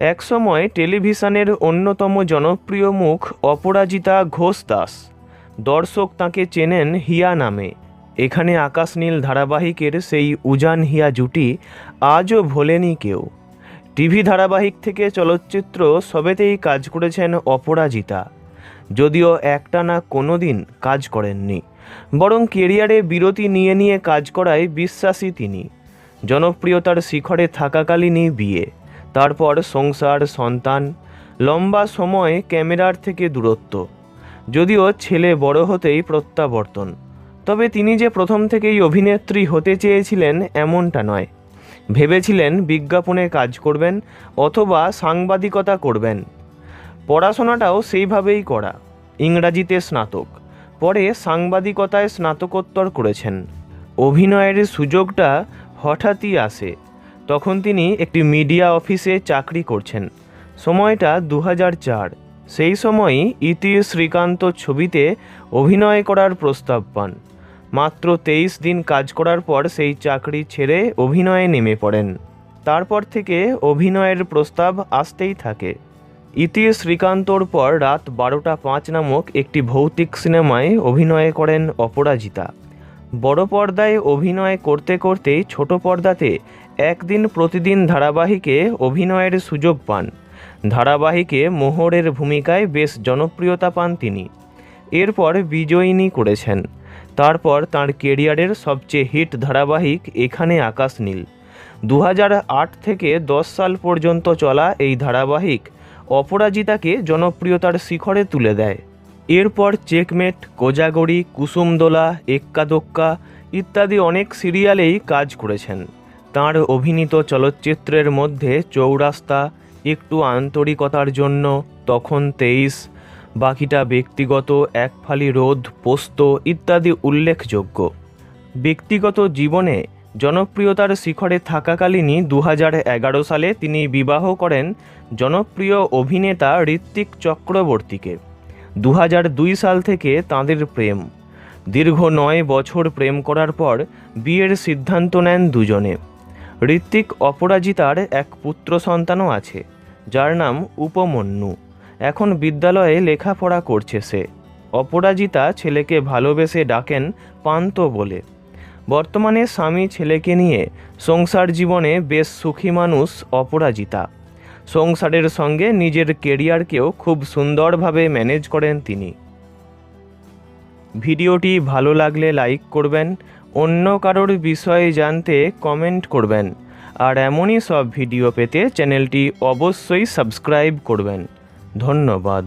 একসময় টেলিভিশনের অন্যতম জনপ্রিয় মুখ অপরাজিতা ঘোষ দাস। দর্শক তাকে চেনেন হিয়া নামে। এখানে আকাশ নীল ধারাবাহিকের সেই উজান হিয়া জুটি আজও ভোলেনি কেউ। টিভি ধারাবাহিক থেকে চলচ্চিত্র সবেতেই কাজ করেছেন অপরাজিতা। যদিও একটানা কোনো দিন কাজ করেননি। বরং কেরিয়ারে বিরতি নিয়ে নিয়ে কাজ করায় বিশ্বাসী তিনি। জনপ্রিয়তার শিখরে থাকাকালীনই বিয়ে। তারপর সংসার, সন্তান, লম্বা সময় ক্যামেরার থেকে দূরত্ব। যদিও ছেলে বড় হতেই প্রত্যাবর্তন। তবে তিনি যে প্রথম থেকেই অভিনেত্রী হতে চেয়েছিলেন এমনটা নয়। ভেবেছিলেন বিজ্ঞাপনে কাজ করবেন অথবা সাংবাদিকতা করবেন। পড়াশোনাটাও সেইভাবেই করা। ইংরাজিতে স্নাতক। পরে সাংবাদিকতায় স্নাতকোত্তর করেছেন। অভিনয়ের সুযোগটা হঠাৎই আসে। তখন তিনি একটি মিডিয়া অফিসে চাকরি করছেন। সময়টা দু সেই সময়ই ইতি শ্রীকান্ত ছবিতে অভিনয় করার প্রস্তাব পান। মাত্র তেইশ দিন কাজ করার পর সেই চাকরি ছেড়ে অভিনয়ে নেমে পড়েন। তারপর থেকে অভিনয়ের প্রস্তাব আসতেই থাকে। ইতি শ্রীকান্তর পর রাত বারোটা পাঁচ নামক একটি ভৌতিক সিনেমায় অভিনয় করেন অপরাজিতা। বড় পর্দায় অভিনয় করতে করতেই ছোট পর্দাতে একদিন প্রতিদিন ধারাবাহিকে অভিনয়ের সুযোগ পান। ধারাবাহিকে মোহরের ভূমিকায় বেশ জনপ্রিয়তা পান তিনি। এরপর বিজয়িনী করেছেন। তারপর তার কেরিয়ারের সবচেয়ে হিট ধারাবাহিক এখানে আকাশ নীল। দু থেকে দশ সাল পর্যন্ত চলা এই ধারাবাহিক অপরাজিতাকে জনপ্রিয়তার শিখরে তুলে দেয়। এরপর চেকমেট, কোজাগরি, কুসুমদোলা, এক্কাদোক্কা ইত্যাদি অনেক সিরিয়ালেই কাজ করেছেন। তার অভিনীত চলচ্চিত্রের মধ্যে চৌরাস্তা, একটু আন্তরিকতার জন্য, তখন তেইশ, বাকিটা ব্যক্তিগত এক ফালি রোদ পোস্ত ইত্যাদি উল্লেখযোগ্য। ব্যক্তিগত জীবনে জনপ্রিয়তার শিখরে থাকাকালীনই দু সালে তিনি বিবাহ করেন জনপ্রিয় অভিনেতা ঋত্বিক চক্রবর্তীকে। দু দুই সাল থেকে তাঁদের প্রেম। দীর্ঘ নয় বছর প্রেম করার পর বিয়ের সিদ্ধান্ত নেন দুজনে। ঋত্বিক অপরাজিতার এক পুত্র সন্তানও আছে, যার নাম উপমন্যু। এখন বিদ্যালয়ে লেখাপড়া করছে সে। অপরাজিতা ছেলেকে ভালোবেসে ডাকেন পান্ত বলে। বর্তমানে স্বামী ছেলেকে নিয়ে সংসার জীবনে বেশ সুখী মানুষ অপরাজিতা। সংসারের সঙ্গে নিজের কেরিয়ারকেও খুব সুন্দরভাবে ম্যানেজ করেন তিনি। ভিডিওটি ভালো লাগলে লাইক করবেন, অন্য কারোর বিষয়ে জানতে কমেন্ট করবেন, আর এমনই সব ভিডিও পেতে চ্যানেলটি অবশ্যই সাবস্ক্রাইব করবেন। ধন্যবাদ।